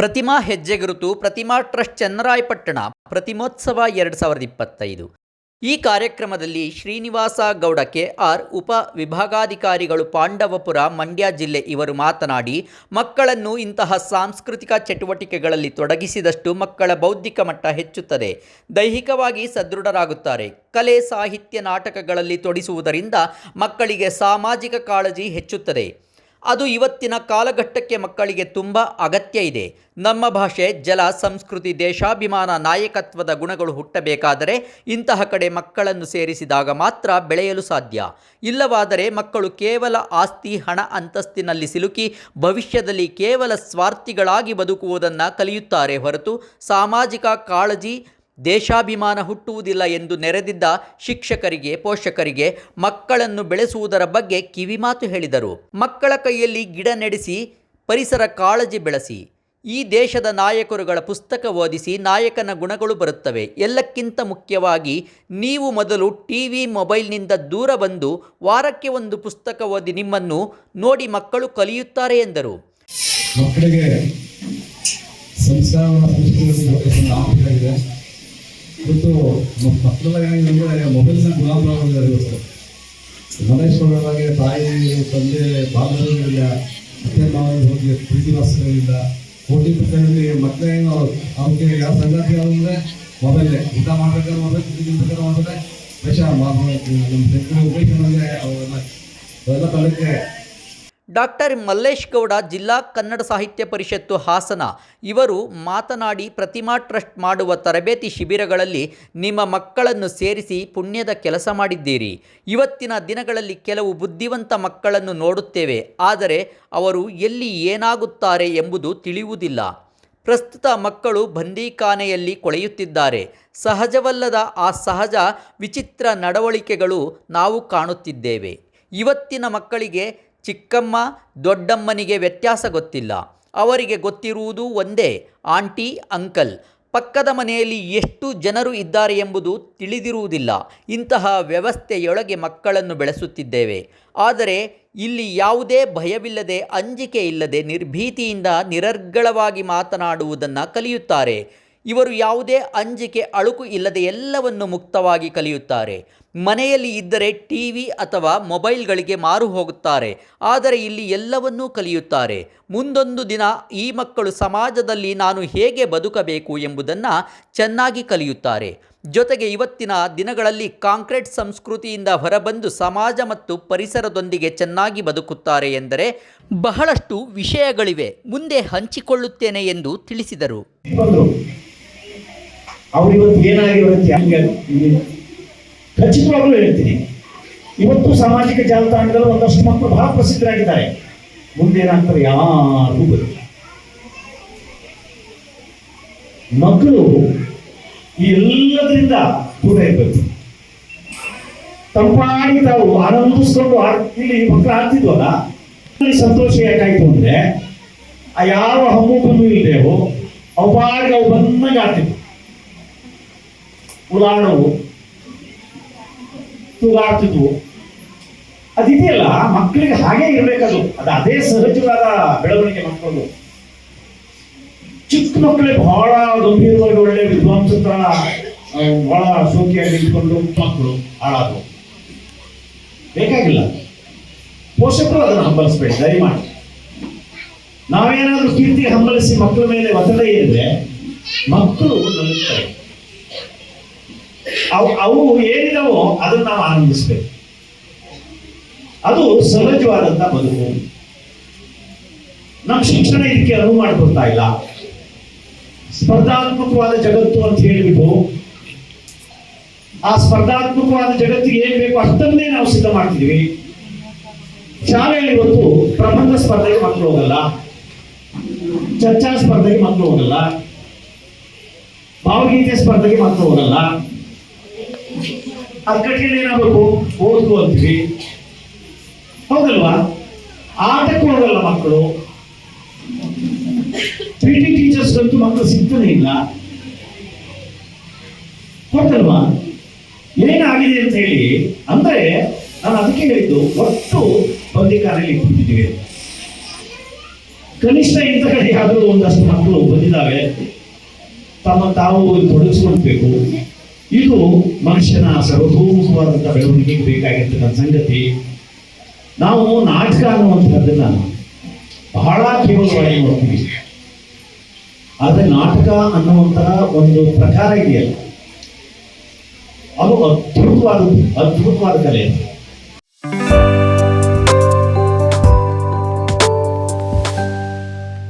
ಪ್ರತಿಮಾ ಹೆಜ್ಜೆಗುರುತು ಪ್ರತಿಮಾ trust Channarayapatna, ಪ್ರತಿಮೋತ್ಸವ ಎರಡು ಸಾವಿರದ ಇಪ್ಪತ್ತೈದು. ಈ ಕಾರ್ಯಕ್ರಮದಲ್ಲಿ ಶ್ರೀನಿವಾಸ ಗೌಡ ಕೆ ಆರ್ ಉಪ ವಿಭಾಗಾಧಿಕಾರಿಗಳು ಪಾಂಡವಪುರ, ಮಂಡ್ಯ ಜಿಲ್ಲೆ ಇವರು ಮಾತನಾಡಿ, ಮಕ್ಕಳನ್ನು ಇಂತಹ ಸಾಂಸ್ಕೃತಿಕ ಚಟುವಟಿಕೆಗಳಲ್ಲಿ ತೊಡಗಿಸಿದಷ್ಟು ಮಕ್ಕಳ ಬೌದ್ಧಿಕ ಮಟ್ಟ ಹೆಚ್ಚುತ್ತದೆ. ದೈಹಿಕವಾಗಿ ಸದೃಢರಾಗುತ್ತಾರೆ. ಕಲೆ, ಸಾಹಿತ್ಯ ನಾಟಕಗಳಲ್ಲಿ ತೊಡಿಸುವುದರಿಂದ ಮಕ್ಕಳಿಗೆ ಸಾಮಾಜಿಕ ಕಾಳಜಿ ಹೆಚ್ಚುತ್ತದೆ. ಅದು ಇವತ್ತಿನ ಕಾಲಘಟ್ಟಕ್ಕೆ ಮಕ್ಕಳಿಗೆ ತುಂಬ ಅಗತ್ಯ ಇದೆ. ನಮ್ಮ ಭಾಷೆ, ಜಲ, ಸಂಸ್ಕೃತಿ, ದೇಶಾಭಿಮಾನ, ನಾಯಕತ್ವದ ಗುಣಗಳು ಹುಟ್ಟಬೇಕಾದರೆ ಇಂತಹ ಕಡೆ ಮಕ್ಕಳನ್ನು ಸೇರಿಸಿದಾಗ ಮಾತ್ರ ಬೆಳೆಯಲು ಸಾಧ್ಯ. ಇಲ್ಲವಾದರೆ ಮಕ್ಕಳು ಕೇವಲ ಆಸ್ತಿ, ಹಣ, ಅಂತಸ್ತಿನಲ್ಲಿ ಸಿಲುಕಿ ಭವಿಷ್ಯದಲ್ಲಿ ಕೇವಲ ಸ್ವಾರ್ಥಿಗಳಾಗಿ ಬದುಕುವುದನ್ನು ಕಲಿಯುತ್ತಾರೆ ಹೊರತು ಸಾಮಾಜಿಕ ಕಾಳಜಿ ದೇಶಾಭಿಮಾನ ಹುಟ್ಟುವುದಿಲ್ಲ ಎಂದು ನೆರೆದಿದ್ದ ಶಿಕ್ಷಕರಿಗೆ, ಪೋಷಕರಿಗೆ, ಮಕ್ಕಳನ್ನು ಬೆಳೆಸುವುದರ ಬಗ್ಗೆ ಕಿವಿಮಾತು ಹೇಳಿದರು. ಮಕ್ಕಳ ಕೈಯಲ್ಲಿ ಗಿಡ ನೆಡೆಸಿ, ಪರಿಸರ ಕಾಳಜಿ ಬೆಳೆಸಿ. ಈ ದೇಶದ ನಾಯಕರುಗಳ ಪುಸ್ತಕ ಓದಿಸಿ ನಾಯಕನ ಗುಣಗಳು ಬರುತ್ತವೆ. ಎಲ್ಲಕ್ಕಿಂತ ಮುಖ್ಯವಾಗಿ ನೀವು ಮೊದಲು ಟಿ ವಿ ಮೊಬೈಲ್ನಿಂದ ದೂರ ಬಂದು ವಾರಕ್ಕೆ ಒಂದು ಪುಸ್ತಕ ಓದಿ ನಿಮ್ಮನ್ನು ನೋಡಿ ಮಕ್ಕಳು ಕಲಿಯುತ್ತಾರೆ ಎಂದರು. ಮಕ್ಕಳಿಗೆ ಸಂಸ್ಕಾರ ಇವತ್ತು ಏನಾಗಿದೆ ಮೊಬೈಲ್ನ ಗುಲಾಮರಾಗಿದ್ದಾರೆ ಇವತ್ತು ಮನೇಶ್ವರವಾಗಿ ತಾಯಿ, ತಂದೆ ಬಾಂಧವ್ಯಗಳಿಲ್ಲ ಅತ್ತೆ ಮಾವನ ಬಗ್ಗೆ ಪ್ರೀತಿ ವಾಸ್ತವಗಳಿಲ್ಲ ಕೋಟಿ ಪ್ರಕಾರದಲ್ಲಿ ಏನು ಅವ್ರಿಗೆ ಯಾವ ಸಂಗಾತಿ ಅಂದರೆ ಮೊಬೈಲೇ. ಊಟ ಮಾಡ್ಬೇಕಾದ್ರೆ ಮೊಬೈಲ್ ತಿಂಬೇಕಾದ್ರೆ ಮೊಬೈಲೇ. ವಿಷ ನಮ್ಮ ತೆಕ್ಕನ ಉಪಯೋಗ ಅವೆಲ್ಲ ಅವೆಲ್ಲ ತಳಕ್ಕೆ ಡಾಕ್ಟರ್ ಮಲ್ಲೇಶ್ ಗೌಡ ಜಿಲ್ಲಾ ಕನ್ನಡ ಸಾಹಿತ್ಯ ಪರಿಷತ್ತು ಹಾಸನ. ಇವರು ಮಾತನಾಡಿ, ಪ್ರತಿಮಾ ಟ್ರಸ್ಟ್ ಮಾಡುವ ತರಬೇತಿ ಶಿಬಿರಗಳಲ್ಲಿ ನಿಮ್ಮ ಮಕ್ಕಳನ್ನು ಸೇರಿಸಿ ಪುಣ್ಯದ ಕೆಲಸ ಮಾಡಿದ್ದೀರಿ. ಇವತ್ತಿನ ದಿನಗಳಲ್ಲಿ ಕೆಲವು ಬುದ್ಧಿವಂತ ಮಕ್ಕಳನ್ನು ನೋಡುತ್ತೇವೆ. ಆದರೆ ಅವರು ಎಲ್ಲಿ ಏನಾಗುತ್ತಾರೆ ಎಂಬುದು ತಿಳಿಯುವುದಿಲ್ಲ. ಪ್ರಸ್ತುತ ಮಕ್ಕಳು ಬಂದೀಖಾನೆಯಲ್ಲಿ ಕೊಳೆಯುತ್ತಿದ್ದಾರೆ. ಸಹಜವಲ್ಲದ ಆ ಸಹಜ, ವಿಚಿತ್ರ ನಡವಳಿಕೆಗಳು ನಾವು ಕಾಣುತ್ತಿದ್ದೇವೆ. ಇವತ್ತಿನ ಮಕ್ಕಳಿಗೆ ಚಿಕ್ಕಮ್ಮ ದೊಡ್ಡಮ್ಮನಿಗೆ ವ್ಯತ್ಯಾಸ ಗೊತ್ತಿಲ್ಲ. ಅವರಿಗೆ ಗೊತ್ತಿರುವುದು ಒಂದೇ, ಆಂಟಿ, ಅಂಕಲ್. ಪಕ್ಕದ ಮನೆಯಲ್ಲಿ ಎಷ್ಟು ಜನರು ಇದ್ದಾರೆ ಎಂಬುದು ತಿಳಿದಿರುವುದಿಲ್ಲ. ಇಂತಹ ವ್ಯವಸ್ಥೆಯೊಳಗೆ ಮಕ್ಕಳನ್ನು ಬೆಳೆಸುತ್ತಿದ್ದೇವೆ. ಆದರೆ ಇಲ್ಲಿ ಯಾವುದೇ ಭಯವಿಲ್ಲದೆ, ಅಂಜಿಕೆ ಇಲ್ಲದೆ, ನಿರ್ಭೀತಿಯಿಂದ ನಿರರ್ಗಳವಾಗಿ ಮಾತನಾಡುವುದನ್ನು ಕಲಿಯುತ್ತಾರೆ. ಇವರು ಯಾವುದೇ ಅಂಜಿಕೆ, ಅಳುಕು ಇಲ್ಲದೆ ಎಲ್ಲವನ್ನು ಮುಕ್ತವಾಗಿ ಕಲಿಯುತ್ತಾರೆ. ಮನೆಯಲ್ಲಿ ಇದ್ದರೆ ಟಿ ವಿ ಅಥವಾ ಮೊಬೈಲ್ಗಳಿಗೆ ಮಾರು ಹೋಗುತ್ತಾರೆ. ಆದರೆ ಇಲ್ಲಿ ಎಲ್ಲವನ್ನೂ ಕಲಿಯುತ್ತಾರೆ. ಮುಂದೊಂದು ದಿನ ಈ ಮಕ್ಕಳು ಸಮಾಜದಲ್ಲಿ ನಾನು ಹೇಗೆ ಬದುಕಬೇಕು ಎಂಬುದನ್ನು ಚೆನ್ನಾಗಿ ಕಲಿಯುತ್ತಾರೆ. ಜೊತೆಗೆ ಇವತ್ತಿನ ದಿನಗಳಲ್ಲಿ ಕಾಂಕ್ರೀಟ್ ಸಂಸ್ಕೃತಿಯಿಂದ ಹೊರಬಂದು ಸಮಾಜ ಮತ್ತು ಪರಿಸರದೊಂದಿಗೆ ಚೆನ್ನಾಗಿ ಬದುಕುತ್ತಾರೆ ಎಂದರೆ ಬಹಳಷ್ಟು ವಿಷಯಗಳಿವೆ. ಮುಂದೆ ಹಂಚಿಕೊಳ್ಳುತ್ತೇನೆ ಎಂದು ತಿಳಿಸಿದರು. ಅವ್ರು ಇವತ್ತು ಏನಾಗಿರುತ್ತೆ ಹಂಗೆ ಖಚಿತವಾಗ್ಲೂ ಹೇಳ್ತೀನಿ. ಇವತ್ತು ಸಾಮಾಜಿಕ ಜಾಲತಾಣದಲ್ಲಿ ಒಂದಷ್ಟು ಮಕ್ಕಳು ಬಹಳ ಪ್ರಸಿದ್ಧರಾಗಿದ್ದಾರೆ. ಮುಂದೆ ಏನಾಗ್ತಾರೆ ಯಾರಿಗೂ ಬರುತ್ತೆ ಮಕ್ಕಳು ಈ ಎಲ್ಲದರಿಂದ ದೂರ ಇರಬೇಕು. ತಂಪಾಗಿ ತಾವು ಆನಂದಿಸ್ಕೊಂಡು ಇಲ್ಲಿ ಮಕ್ಕಳು ಆಡ್ತಿದ್ವಲ್ಲ, ಅಲ್ಲಿ ಸಂತೋಷ ಯಾಕಾಯ್ತು ಅಂದ್ರೆ, ಆ ಯಾವ ಹಮ್ಮು ಬಂದು ಇಲ್ಲದೆವು ಅವು ಪಾಡಿಗೆ ಅವು ಬಂದಾಗ ಆಡ್ತಿದ್ವು. ಉದಾಹರಣವು ತೂಗಾಡ್ತಿದ್ವು ಅದಿದೆಯಲ್ಲ ಮಕ್ಕಳಿಗೆ ಹಾಗೆ ಇರಬೇಕದು. ಅದು ಅದೇ ಸಹಜವಾದ ಬೆಳವಣಿಗೆ ಮಕ್ಕಳು. ಚಿಕ್ಕ ಮಕ್ಕಳೇ ಬಹಳ ಗಂಭೀರವಾಗಿ ಒಳ್ಳೆ ವಿದ್ವಾಂಸತ್ರ ಬಹಳ ಶೋಕಿಯಾಗಿ ಇಟ್ಕೊಂಡು ಮಕ್ಕಳು ಹಾಳಾದವು ಬೇಕಾಗಿಲ್ಲ. ಪೋಷಕರು ಅದನ್ನು ಹಂಬಲಿಸ್ಬೇಡಿ, ದಯಮಾಡಿ. ನಾವೇನಾದ್ರೂ ಕೀರ್ತಿ ಹಂಬಲಿಸಿ ಮಕ್ಕಳ ಮೇಲೆ ಒತ್ತಡ ಏರಿದ್ರೆ ಮಕ್ಕಳು ನಲುಗ್ತಾರೆ. ಅವು ಅವು ಏನಿದಾವೋ ಅದನ್ನು ನಾವು ಆನಂದಿಸ್ಬೇಕು. ಅದು ಸಹಜವಾದಂತ ಬದುಕು ನಮ್ಮ ಶಿಕ್ಷಣ ಇದಕ್ಕೆ ಅನುವು ಮಾಡಿಕೊಡ್ತಾ ಇಲ್ಲ. ಸ್ಪರ್ಧಾತ್ಮಕವಾದ ಜಗತ್ತು ಅಂತ ಹೇಳಿಬಿಟ್ಟು, ಆ ಸ್ಪರ್ಧಾತ್ಮಕವಾದ ಜಗತ್ತಿಗೆ ಏನ್ ಬೇಕು ಅಷ್ಟನ್ನೇ ನಾವು ಸಿದ್ಧ ಮಾಡ್ತಿದೀವಿ ಶಾಲೆಯಲ್ಲಿ ಇವತ್ತು ಪ್ರಬಂಧ ಸ್ಪರ್ಧೆಗೆ ಮಕ್ಕಳು ಹೋಗಲ್ಲ. ಚರ್ಚಾ ಸ್ಪರ್ಧೆಗೆ ಮಕ್ಕಳು ಹೋಗಲ್ಲ. ಭಾವಗೀತೆ ಸ್ಪರ್ಧೆಗೆ ಮಕ್ಕಳು ಹೋಗಲ್ಲ. ಅಕ್ಕಟ್ಟಿಗೆ ಏನಾಗಬೇಕು ಓದ್ಕೋ ಅಂತೀವಿ. ಹೌದಲ್ವಾ? ಆಟಕ್ಕೆ ಹೋಗಲ್ಲ ಮಕ್ಕಳು. ಪಿ ಟಿ ಟೀಚರ್ಸ್ ಅಂತೂ ಮಕ್ಕಳು ಸಿಗ್ತಾನೆ ಇಲ್ಲ. ಹೌದಲ್ವಾ? ಏನಾಗಿದೆ ಅಂತ ಹೇಳಿ, ಅಂದ್ರೆ ನಾನು ಅದಕ್ಕೆ ಹೇಳಿದ್ದು, ಒಟ್ಟು ಬಂದಿಕಾರಲ್ಲಿ ಕೂತಿದ್ದೀವಿ. ಕನಿಷ್ಠ ಇಂಥ ಕಡೆ ಆದರೂ ಒಂದಷ್ಟು ಮಕ್ಕಳು ಬಂದಿದ್ದಾವೆ. ತಮ್ಮ ತಾವು ತೊಡಗಿಸ್ಕೊಳ್ಬೇಕು. ಇದು ಮನುಷ್ಯನ ಸರ್ವತೋಮುಖವಾದಂಥ ಬೆಳವಣಿಗೆಗೆ ಬೇಕಾಗಿರ್ತಕ್ಕಂಥ ಸಂಗತಿ. ನಾವು ನಾಟಕ ಅನ್ನುವಂಥದ್ದನ್ನ ಬಹಳ ಕೇವಲವಾಗಿ ನೋಡ್ತೀವಿ. ಆದರೆ ನಾಟಕ ಅನ್ನುವಂತಹ ಒಂದು ಪ್ರಕಾರ ಇದೆಯಲ್ಲ. ಅದು ಅದ್ಭುತವಾದ ಅದ್ಭುತವಾದ ಕಲೆ.